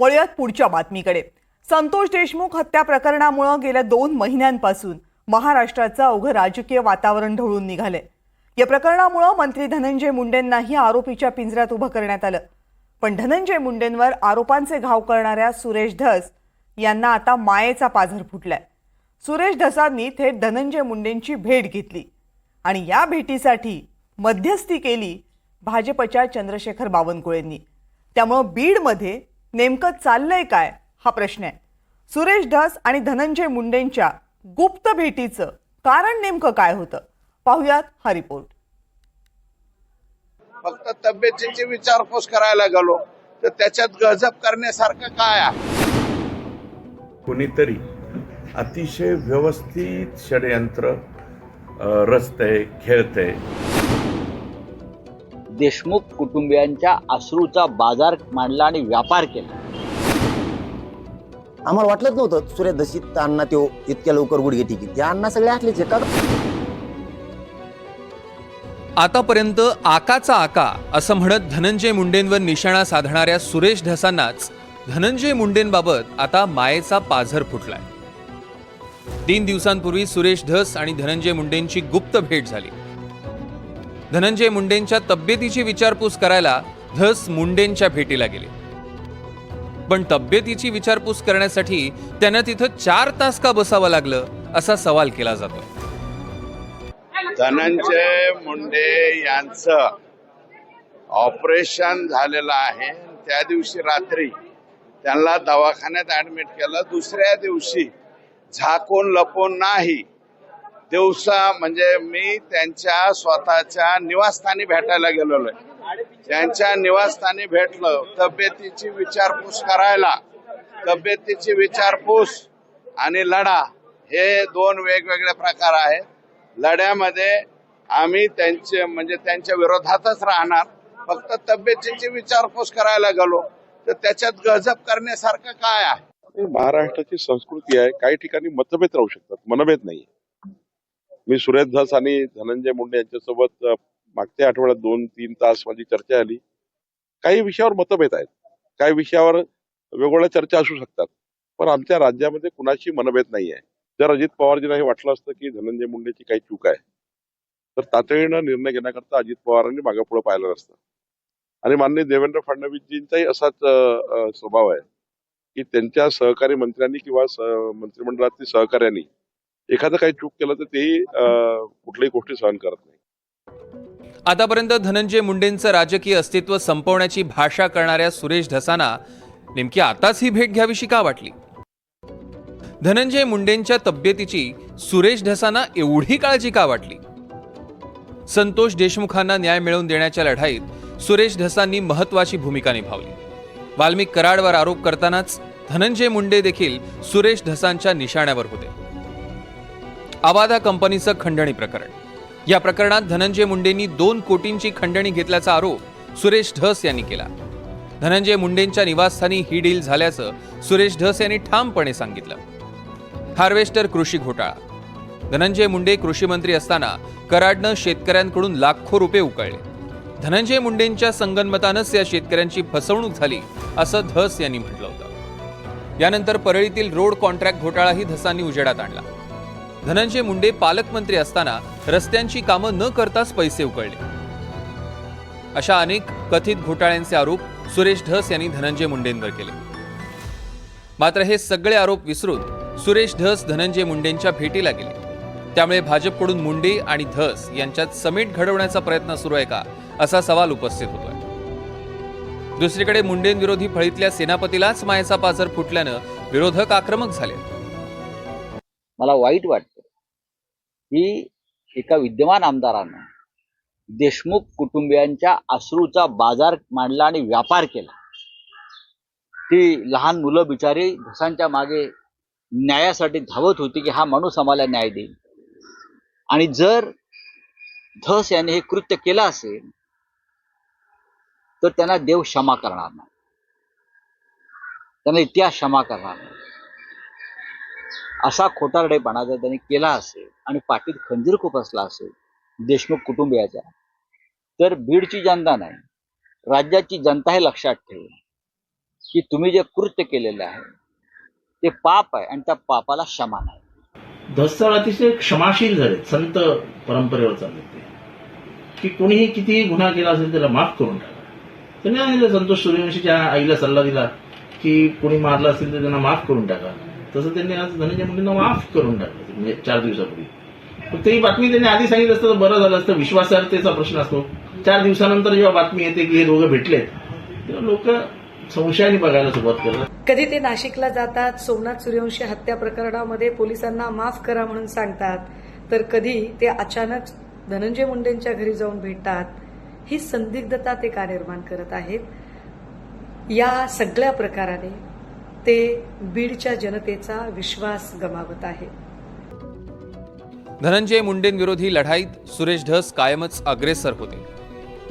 वळूयात पुढच्या बातमीकडे. संतोष देशमुख हत्या प्रकरणामुळं गेल्या दोन महिन्यांपासून महाराष्ट्राचं अवघं राजकीय वातावरण ढवळून निघालंय या प्रकरणामुळं मंत्री धनंजय मुंडेंनाही आरोपीच्या पिंजऱ्यात उभं करण्यात आलं. पण धनंजय मुंडेंवर आरोपांचे घाव करणाऱ्या सुरेश धस यांना आता मायेचा पाझर फुटलाय. सुरेश धसांनी थेट धनंजय मुंडेंची भेट घेतली आणि या भेटीसाठी मध्यस्थी केली भाजपच्या चंद्रशेखर बावनकुळेंनी. त्यामुळं बीडमध्ये नेमकं चाललंय काय? हा प्रश्न आहे. सुरेश धस आणि धनंजय मुंडेंच्या गुप्त भेटीचं कारण नेमकं काय होतं? पाहुयात हा रिपोर्ट. फक्त तब्येतीची विचारपूस करायला गेलो तर त्याच्यात गजब करण्यासारखं काय आहे? कुणीतरी अतिशय व्यवस्थित षडयंत्र रचतंय खेळतंय. देशमुख कुटुंबियांच्या अश्रूचा बाजार मांडला आणि व्यापार केला. आम्हाला वाटलंच नव्हतं सूर्य दशीत अण्णा त्यो इतक्या लवकर गुडघे टिकी त्या अण्णा सगळे आखलेच का? आतापर्यंत आकाचा आका असं म्हणत धनंजय मुंडेंवर निशाणा साधणाऱ्या सुरेश ढसांनाच धनंजय मुंडेंबाबत आता मायेचा पाझर फुटलाय. तीन दिवसांपूर्वी सुरेश धस आणि धनंजय मुंडेंची गुप्त भेट झाली. धनंजय मुंडेंच्या तब्येतीची विचारपूस करायला धस मुंडेंच्या भेटीला गेले. पण तब्येतीची विचारपूस करण्यासाठी त्यांना तिथं चार तास का बसावं लागलं असा सवाल केला जातो धनंजय मुंडे यांचं ऑपरेशन झालेलं आहे. त्या दिवशी रात्री त्यांना दवाखान्यात ऍडमिट केलं. दुसऱ्या दिवशी झाकून लपून नाही दिवसा म्हणजे मी त्यांच्या स्वतःच्या निवासस्थानी भेटायला गेलेलो आहे. त्यांच्या निवासस्थानी भेटलं तब्येतीची विचारपूस करायला. तब्येतीची विचारपूस आणि लढा हे दोन वेगवेगळे प्रकार आहेत. लढ्यामध्ये आम्ही त्यांचे म्हणजे त्यांच्या विरोधातच राहणार. फक्त तब्येतीची विचारपूस करायला गेलो तर त्याच्यात गजब करण्यासारखं काय आहे? ही महाराष्ट्राची संस्कृती आहे काही ठिकाणी मतभेद राहू शकतात मनभेद नाही मी सुरेश धस आणि धनंजय मुंडे यांच्यासोबत मागच्या आठवड्यात दोन तीन तास माझी चर्चा झाली. काही विषयावर मतभेद आहेत. काही विषयावर वेगवेगळ्या चर्चा असू शकतात. पण आमच्या राज्यामध्ये कुणाशी मनभेद नाही आहे जर अजित पवारजींना हे वाटलं असतं की धनंजय मुंडेची काही चूक आहे तर तातडीनं निर्णय घेण्याकरता अजित पवारांनी मागे पुढे पाहिलं नसतं. आणि माननीय देवेंद्र फडणवीसजींचाही असाच स्वभाव आहे की त्यांच्या सहकारी मंत्र्यांनी किंवा मंत्रिमंडळातील सहकार्यांनी एखादं काही चूक केलं तर तेही कुठल्याही गोष्टी सहन करत नाही. आतापर्यंत धनंजय मुंडेंचं राजकीय अस्तित्व संपवण्याची भाषा करणाऱ्या सुरेश धसाना नेमकी आताच ही भेट घ्यावीशी का वाटली? धनंजय मुंडेंच्या तब्येतीची सुरेश ढसांना एवढी काळजी का वाटली? संतोष देशमुखांना न्याय मिळवून देण्याच्या लढाईत सुरेश ढसांनी महत्वाची भूमिका निभावली. वाल्मिक कराडवर आरोप करतानाच धनंजय मुंडे देखील सुरेश ढसांच्या निशाण्यावर होते. आवादा कंपनीचं खंडणी प्रकरण. या प्रकरणात धनंजय मुंडेंनी दोन कोटींची खंडणी घेतल्याचा आरोप सुरेश ढस यांनी केला. धनंजय मुंडेंच्या निवासस्थानी ही डील झाल्याचं सुरेश ढस यांनी ठामपणे सांगितलं. हार्वेस्टर कृषी घोटाळा. धनंजय मुंडे कृषी मंत्री असताना कराडनं शेतकऱ्यांकडून लाखो रुपये उकळले. धनंजय मुंडेंच्या संगनमतानंच या शेतकऱ्यांची फसवणूक झाली असं धस यांनी म्हटलं होतं. यानंतर परळीतील रोड कॉन्ट्रॅक्ट घोटाळाही धसांनी उजेडात आणला. धनंजय मुंडे पालकमंत्री असताना रस्त्यांची कामं न करताच पैसे उकळले. अशा अनेक कथित घोटाळ्यांचे आरोप सुरेश धस यांनी धनंजय मुंडेंवर केले. मात्र हे सगळे आरोप विसरून सुरेश धस धनंजय मुंडेंच्या भेटीला गेले. त्यामुळे भाजपकडून मुंडे आणि धस यांच्यात समेट घडवण्याचा प्रयत्न सुरू आहे का असा सवाल उपस्थित होतोय. दुसरीकडे मुंडेंविरोधी फळीतल्या सेनापतीलाच मायेचा पाझर फुटल्यानं विरोधक आक्रमक झाले. मला वाईट वाटतं. की एका विद्यमान आमदारानं देशमुख कुटुंबियांच्या अश्रूचा बाजार मांडला आणि व्यापार केला. ती लहान मुलं बिचारी धसांच्या मागे न्यायासाठी धावत होती की हा माणूस आम्हाला न्याय देईल. आणि जर धस याने हे कृत्य केलं असेल तर त्यांना देव क्षमा करणार नाही. त्यांना इतिहास क्षमा करणार नाही. असा खोटारडेपणा जर त्यांनी केला असेल आणि पाठीत खंजीर खुपसला असेल देशमुख कुटुंबियाच्या तर बीडची जनता नाही राज्याची जनता हे लक्षात ठेवेल की तुम्ही जे कृत्य केलेलं आहे ते पाप आहे आणि त्या पापाला क्षमा नाही. धस्तर अतिशय क्षमाशील झाले संत परंपरेवर चालले ते. की कोणीही कितीही गुन्हा केला असेल त्याला माफ करून टाका. त्यांनी सांगितलं संतोष सूर्यवंशीच्या आईला सल्ला दिला की कोणी मारला असेल तर त्यांना माफ करून टाका. तसं त्यांनी आज धनंजय मुंडेंना माफ करून टाकलं म्हणजे चार दिवसापूर्वी. पण ही बातमी त्यांनी आधी सांगितलं असतं तर बरं झालं असतं विश्वासार्हतेचा प्रश्न असतो. चार दिवसानंतर जेव्हा बातमी येते की हे दोघं भेटलेत तेव्हा लोक संशयाने बघायला सुरुवात करतात. कधी ते नाशिकला जातात सोमनाथ सूर्यवंशी हत्या प्रकरणामध्ये पोलिसांना माफ करा म्हणून सांगतात तर कधी ते अचानक धनंजय मुंडेंच्या घरी जाऊन भेटतात ही संदिग्धता ते का निर्माण करत आहेत. या सगळ्या प्रकाराने ते बीडच्या जनतेचा विश्वास गमावत आहे. धनंजय मुंडेंविरोधी लढाईत सुरेश धस कायमच अग्रेसर होते.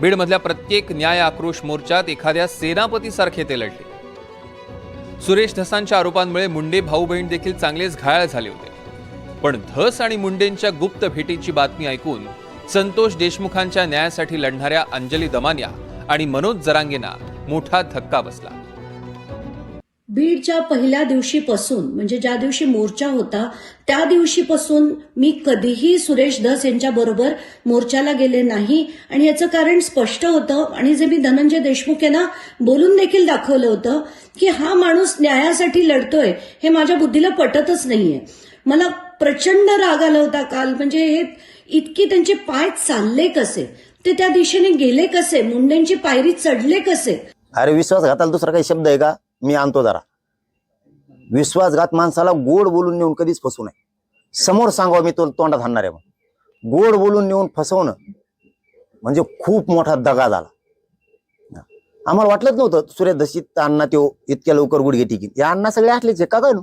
बीडमधल्या प्रत्येक न्याय आक्रोश मोर्चात एखाद्या सेनापतीसारखे ते लढले. सुरेश धसांच्या आरोपांमुळे मुंडे भाऊ बहीण देखील चांगलेच घायाळ झाले होते. पण धस आणि मुंडेंच्या गुप्त भेटीची बातमी ऐकून संतोष देशमुखांच्या न्यायासाठी लढणाऱ्या अंजली दमानिया आणि मनोज जरांगेंना मोठा धक्का बसला. बीडच्या पहिल्या दिवशीपासून म्हणजे ज्या दिवशी मोर्चा होता त्या दिवशीपासून मी कधीही सुरेश धस यांच्या बरोबर मोर्चाला गेले नाही. आणि याचं कारण स्पष्ट होतं आणि जे मी धनंजय देशमुख यांना बोलून देखील दाखवलं होतं की हा माणूस न्यायासाठी लढतोय हे माझ्या बुद्धीला पटतच नाहीये. मला प्रचंड राग आला होता काल म्हणजे हे इतकी त्यांचे पाय चालले कसे? ते त्या दिशेने गेले कसे? मुंडेंची पायरी चढले कसे? अरे विश्वासघाताला दुसरा काही शब्द आहे का? मी आणतो जरा. विश्वासघात माणसाला गोड बोलून नेऊन कधीच फसवू नये. समोर सांगावं मी तो तोंडात आणणार आहे मग गोड बोलून नेऊन फसवणं म्हणजे खूप मोठा दगा झाला. आम्हाला वाटलंच नव्हतं सूर्य दशीत अण्णा त्यो इतक्या लवकर गुडघे टिकीत या अण्णा सगळे असलेच का काय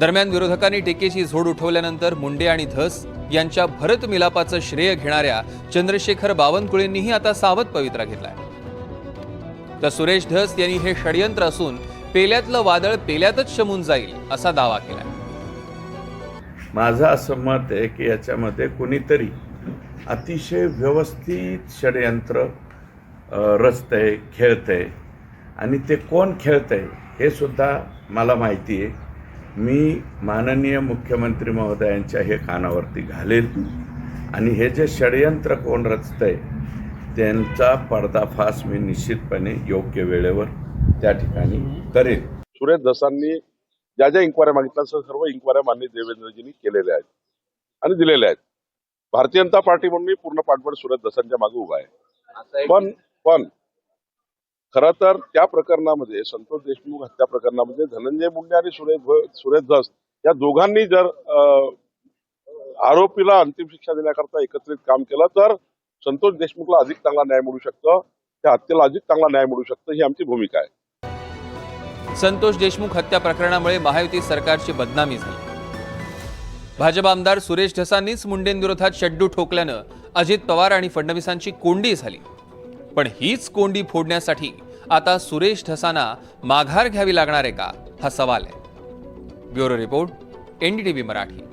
दरम्यान विरोधकांनी टीकेची झोड उठवल्यानंतर मुंडे आणि धस यांच्या भरत मिलापाचं श्रेय घेणाऱ्या चंद्रशेखर बावनकुळेंनीही आता सावध पवित्रा घेतलाय. तर सुरेश धस यांनी हे षडयंत्र असून पेल्यातलं वादळ पेल्यातच शमून जाईल असा दावा केला माझं असं मत आहे की याच्यामध्ये कुणीतरी अतिशय व्यवस्थित षडयंत्र रचतंय खेळतंय. आणि ते कोण खेळतंय हे सुद्धा मला माहिती आहे. मी माननीय मुख्यमंत्री महोदयांच्या हे कानावरती घालेल. आणि हे जे षडयंत्र कोण रचतंय त्यांचा पर्दाफाश मी निश्चितपणे योग्य वेळेवर त्या ठिकाणी करेन. सुरेश दसांनी ज्या ज्या इन्क्वायऱ्या मागितल्या सर्व इन्क्वायऱ्या माननीय देवेंद्रजींनी केलेल्या आहेत आणि दिलेल्या आहेत. भारतीय जनता पार्टी म्हणून मी पूर्ण पाठबळ सुरेश दसांच्या मागे उभा आहे. पण पण खर तर त्या प्रकरणामध्ये संतोष देशमुख हत्या प्रकरणामध्ये धनंजय मुंडे आणि सुरेश सुरेश धस या दोघांनी जर अं, आरोपीला अंतिम शिक्षा देण्याकरता एकत्रित काम केलं तर संतोष देशमुखला अधिक चांगला न्याय मिळू शकतो त्या हत्येला अधिक चांगला न्याय मिळू शकतो ही आमची भूमिका आहे. संतोष देशमुख हत्या प्रकरणामुळे महायुती सरकारची बदनामी झाली. भाजप आमदार सुरेश ढसांनीच मुंडेंविरोधात शड्डू ठोकल्यानं अजित पवार आणि फडणवीसांची कोंडी झाली. पण हीच कोंडी फोडण्यासाठी आता सुरेश ढसांना माघार घ्यावी लागणार आहे का हा सवाल आहे. Bureau report NDTV Marathi.